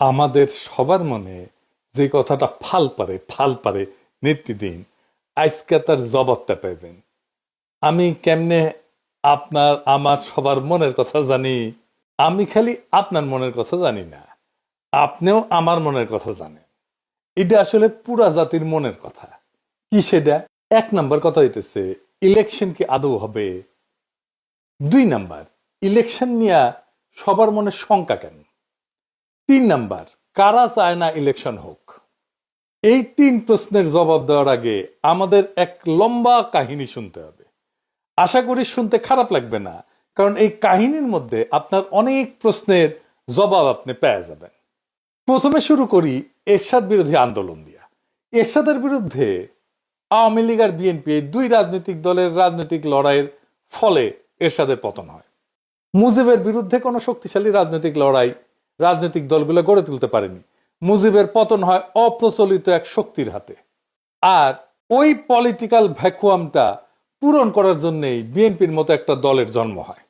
আমাদের সবার মনে যে কথাটা ফাল পারে ফাল পারে নিত্যদিন, আজকে তার জবাবটা পাইবেন। আমি কেমনে আপনার, আমার সবার মনের কথা জানি? আমি খালি আপনার মনের কথা জানি না, আপনিও আমার মনের কথা জানেন। এটা আসলে পুরা জাতির মনের কথা। কি সেটা? এক নাম্বার কথা হইতেছে, ইলেকশন কি আদৌ হবে? দুই নাম্বার, ইলেকশন নিয়ে সবার মনে শঙ্কা কেন? তিন নাম্বার, কারা চায় না ইলেকশন হোক? এই তিন প্রশ্নের জবাব দেওয়ার আগে আমাদের এক লম্বা কাহিনী শুনতে হবে। আশা করি শুনতে খারাপ লাগবে না, কারণ এই কাহিনীর মধ্যে আপনার অনেক প্রশ্নের জবাব আপনি পেয়ে যাবেন। প্রথমে শুরু করি এরশাদ বিরোধী আন্দোলন দিয়া। এরশাদের বিরুদ্ধে আওয়ামী লীগ আর বিএনপি দুই রাজনৈতিক দলের রাজনৈতিক লড়াইয়ের ফলে এরশাদের পতন হয়। মুজিবের বিরুদ্ধে কোনো শক্তিশালী রাজনৈতিক লড়াই রাজনৈতিক দলগুলো গড়ে তুলতে পারেনি। মুজিবের পতন হয় অপ্রচলিত এক শক্তির হাতে। আর ওই পলিটিক্যাল ভ্যাকুয়ামটা পূরণ করার জন্যই বিএনপির মতো একটা দলের জন্ম হয়।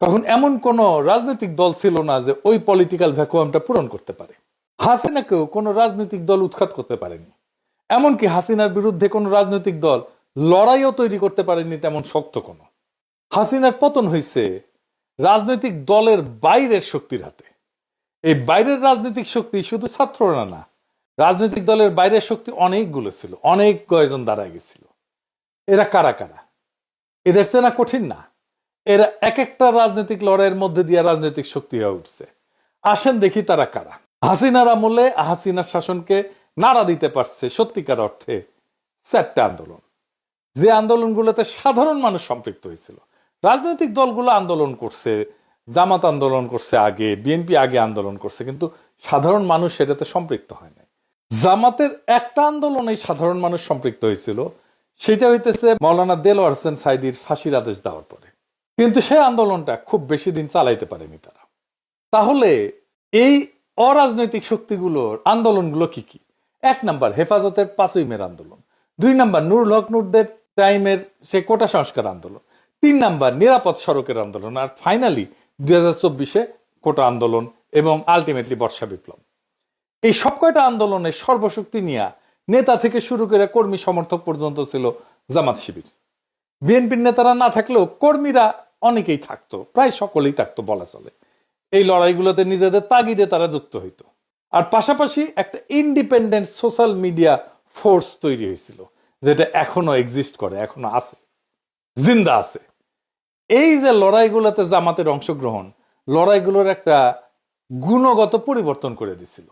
তখন এমন কোন রাজনৈতিক দল ছিল না যে ওই পলিটিক্যাল ভ্যাকুয়ামটা পূরণ করতে পারে। হাসিনাকেও কোনো রাজনৈতিক দল উৎখাত করতে পারেনি। এমনকি হাসিনার বিরুদ্ধে কোনো রাজনৈতিক দল লড়াইও তৈরি করতে পারেনি তেমন শক্ত কোনো। হাসিনার পতন হয়েছে রাজনৈতিক দলের বাইরের শক্তির হাতে। এই বাইরের রাজনৈতিক শক্তি শুধু ছাত্ররা না, রাজনৈতিক দলের বাইরের শক্তি অনেকগুলো ছিল, অনেক কয়জন দাঁড়ায় গেছিল। এরা কারা কারা? এদের চেনা কঠিন না। এরা এক একটা রাজনৈতিক লড়াইয়ের মধ্যে দিয়ে রাজনৈতিক শক্তি হয়ে উঠছে। আসেন দেখি তারা কারা। হাসিনার আমলে হাসিনার শাসনকে নাড়া দিতে পারছে সত্যিকার অর্থে চারটা আন্দোলন। যে আন্দোলনগুলোতে সাধারণ মানুষ সম্পৃক্ত হয়েছিল, রাজনৈতিক দলগুলো আন্দোলন করছে জামাত আন্দোলন করছে আগে, বিএনপি আগে আন্দোলন করছে, কিন্তু সাধারণ মানুষ সেটাতে সম্পৃক্ত হয় নাই। জামাতের একটা আন্দোলনে সাধারণ মানুষ সম্পৃক্ত হয়েছিল, সেটা হইতেছে মৌলানা দেলোয়ার হোসেন সাইদির ফাঁসির আদেশ দেওয়ার পরে। কিন্তু সেই আন্দোলনটা খুব বেশি দিন চালাইতে পারেনি তারা। তাহলে এই অরাজনৈতিক শক্তিগুলোর আন্দোলনগুলো কি কি? এক নাম্বার, হেফাজতের পাঁচই মের আন্দোলন। দুই নাম্বার, নুরুল হক নুরদের টাইমের সে কোটা সংস্কার আন্দোলন। তিন নাম্বার, নিরাপদ সড়কের আন্দোলন। আর ফাইনালি দুই হাজার চব্বিশে কোটা আন্দোলন এবং আলটিমেটলি বর্ষা বিপ্লব। এই সব কয়টা আন্দোলনে সর্বশক্তি নিয়ে নেতা থেকে শুরু করে কর্মী সমর্থক পর্যন্ত ছিল জামাত শিবির। বিএনপির নেতারা না থাকলেও কর্মীরা অনেকেই থাকতো, প্রায় সকলেই থাকতো বলা চলে। এই লড়াইগুলোতে নিজেদের তাগিদে তারা যুক্ত হইতো। আর পাশাপাশি একটা ইন্ডিপেন্ডেন্ট সোশ্যাল মিডিয়া ফোর্স তৈরি হয়েছিল, যেটা এখনও এক্সিস্ট করে, এখনও আছে। জিন্দা আছে। এই যে লড়াইগুলোতে জামাতের অংশগ্রহণ, লড়াইগুলোর একটা গুণগত পরিবর্তন করে দিছিল।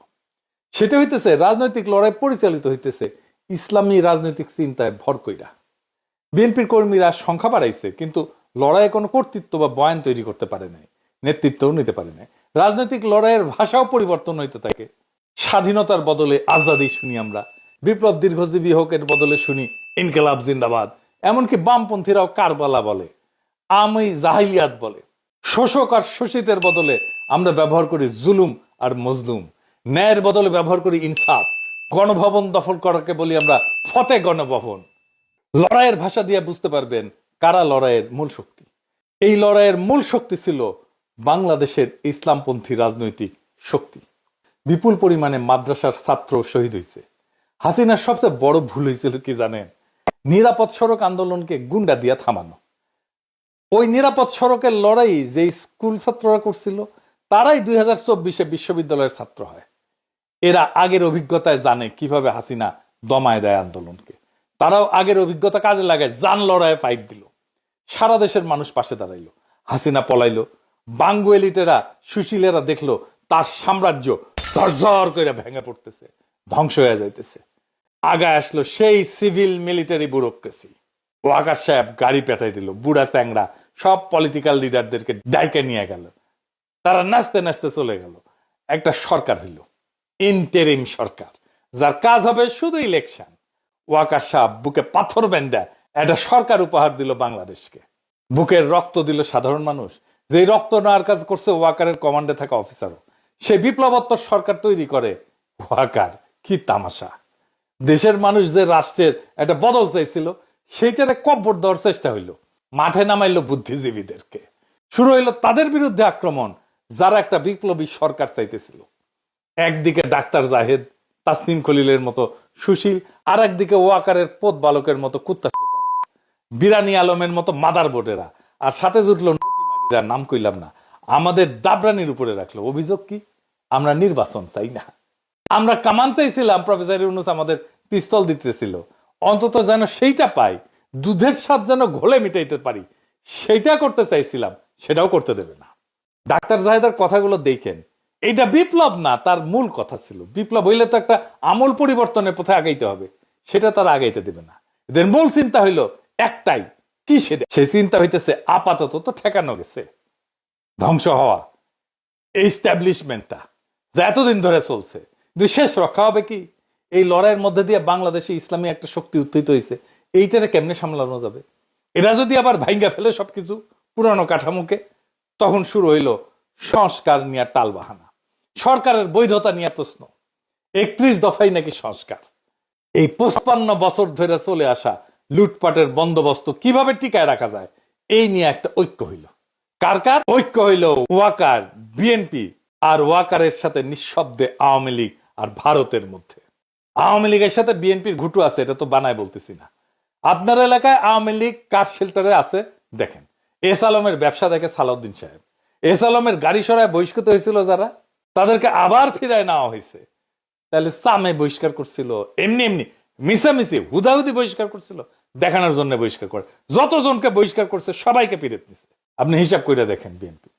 সেটা হইতেছে, রাজনৈতিক লড়াই পরিচালিত হইতেছে, ইসলামী রাজনৈতিক চিন্তায় ভর কইরা। বিএনপির কর্মীরা সংখ্যা বাড়াইছে, কিন্তু লড়াইয়ে কোনো কর্তৃত্ব বা বয়ান তৈরি করতে পারে নাই, নেতৃত্বও নিতে পারে নাই। রাজনৈতিক লড়াইয়ের ভাষাও পরিবর্তন হইতে থাকে। স্বাধীনতার বদলে আজাদি শুনি আমরা, বিপ্লব দীর্ঘজীবী হোক এর বদলে শুনি, ইনকেলাব জিন্দাবাদ। এমনকি বামপন্থীরাও কারবালা বলে। আমি জাহিলিয়াত বলে। শোষক আর শোষিতের বদলে আমরা ব্যবহার করি জুলুম আর মজলুম। ন্যায়ের বদলে ব্যবহার করি ইনসাফ। গণভবন দখল করাকে বলি আমরা ফতে গণভবন। লড়াইয়ের ভাষা দিয়ে বুঝতে পারবেন কারা লড়াইয়ের মূল শক্তি। এই লড়াইয়ের মূল শক্তি ছিল বাংলাদেশের ইসলামপন্থী রাজনৈতিক শক্তি। বিপুল পরিমাণে মাদ্রাসার ছাত্র শহীদ হয়েছে হাসিনার সবচেয়ে বড় ভুল হয়েছিল কি জানেন? নিরাপদ সড়ক আন্দোলনকে গুন্ডা দিয়া থামানো। ওই নিরাপদ সড়কের লড়াই যে স্কুল ছাত্ররা করছিল, তারাই দুই হাজার চব্বিশে বিশ্ববিদ্যালয়ের ছাত্র হয়। এরা আগের অভিজ্ঞতায় জানে কীভাবে হাসিনা দমায় দেয় আন্দোলনকে। তারাও আগের অভিজ্ঞতা কাজে লাগায় জান লড়াইয়ে ফাইট দিল। সারা দেশের মানুষ পাশে দাঁড়াইলো। হাসিনা পলাইলো। বাঙ্গু এলিটেরা, সুশীলেরা দেখল তার সাম্রাজ্য ধরঝর করে ভেঙে পড়তেছে, ধ্বংস হয়ে যাইতেছে। আগায় আসলো সেই সিভিল মিলিটারি ব্যুরোক্রেসি। ও আকাশ সাহেব গাড়ি পেটাই দিল, বুড়া চ্যাংরা সব পলিটিক্যাল লিডারদেরকে ডাইকে নিয়ে গেল। তারা নাচতে নাচতে চলে গেল। একটা সরকার হইল ইন্টেরিম সরকার, যার কাজ হবে শুধু ইলেকশন ওয়াকার সাহ বুকে পাথর বেন্দা একটা সরকার উপহার দিল বাংলাদেশকে। বুকের রক্ত দিল সাধারণ মানুষ। যে রক্ত নেওয়ার কাজ করছে ওয়াকারের কমান্ডে থাকা অফিসারও সে বিপ্লবোত্তর সরকার তৈরি করে। ওয়াকার, কি তামাশা। দেশের মানুষ যে রাষ্ট্রের একটা বদল চাইছিল, সেইটারে কব্বর দেওয়ার চেষ্টা হইল। মাঠে নামাইলো বুদ্ধিজীবীদেরকে। শুরু হইল তাদের বিরুদ্ধে আক্রমণ, যারা একটা বিপ্লবী সরকার চাইতেছিল। একদিকে ডাক্তার জাহেদ, তাসনিম খলিলের মতো সুশীল, আর একদিকে ওয়াকারের পোত বালকের মতো কুত্তা বিরানি আলমের মতো মাদার বোর্ডেরা আর সাথে জুটলো নাম কইলাম না। আমাদের দাবরানির উপরে রাখল। অভিযোগ কি? আমরা নির্বাচন চাই না। আমরা কামান চাইছিলাম, প্রফেসর ইউনুস আমাদের পিস্তল দিতেছিল। অন্তত যেন সেইটা পাই দুধের স্বাদ যেন ঘোলে মিটাইতে পারি, সেইটা করতে চাইছিলাম, সেটাও করতে দেবে না। ডাক্তার জাহেদার কথাগুলো দেখেন। এটা বিপ্লব না, তার মূল কথা ছিল। বিপ্লব হইলে তো একটা আমূল পরিবর্তনের পথে আগাইতে হবে, সেটা তারা আগাইতে দেবে না। এদের মূল চিন্তা হইল একটাই, কি সেটা সেই চিন্তা হইতেছে আপাতত তো ঠেকানো গেছে, ধ্বংস হওয়া, এস্টাবলিশমেন্টটা, যা এতদিন ধরে চলছে। কিন্তু শেষ রক্ষা হবে কি? এই লড়াইয়ের মধ্যে দিয়ে বাংলাদেশে ইসলামী একটা শক্তি উত্থিত হয়েছে এইটারে কেমনে সামলানো যাবে? এরা যদি আবার ভাইঙ্গা ফেলে সবকিছু পুরানো কাঠামোকে, তখন শুরু হইল সংস্কার নিয়ে টালবাহানা। সরকারের বৈধতা নিয়ে প্রশ্ন। একত্রিশ দফাই নাকি সংস্কার। এই পঁচপান্ন বছর ধরে চলে আসা লুটপাটের বন্দোবস্ত কীভাবে টিকায় রাখা যায়, এই নিয়ে একটা ঐক্য হইল। কার কার? ঐক্য হইল ওয়াকার, বিএনপি আর ওয়াকারের সাথে নিঃশব্দে আওয়ামী লীগ আর ভারতের মধ্যে। আওয়ামী লীগের সাথে বিএনপির ঘুটু আছে, এটা তো বানায় বলতেছি না। আপনার এলাকায় আওয়ামী লীগ কাজ শেল্টারে আছে, দেখেন। এস আলমের ব্যবসা দেখে সালাউদ্দিন সাহেব। এস আলমের গাড়ি সরায় বহিষ্কৃত হয়েছিল যারা, তাদেরকে আবার ফিরায় নেওয়া হয়েছে। তাহলে সামে বহিষ্কার করছিল, এমনি এমনি মিশামিশি হুদাহুদি বহিষ্কার করছিল, দেখানোর জন্য বহিষ্কার করে। যতজনকে বহিষ্কার করছে, সবাইকে পিরেত নিছে। আপনি হিসাব করে দেখেন বিএনপি।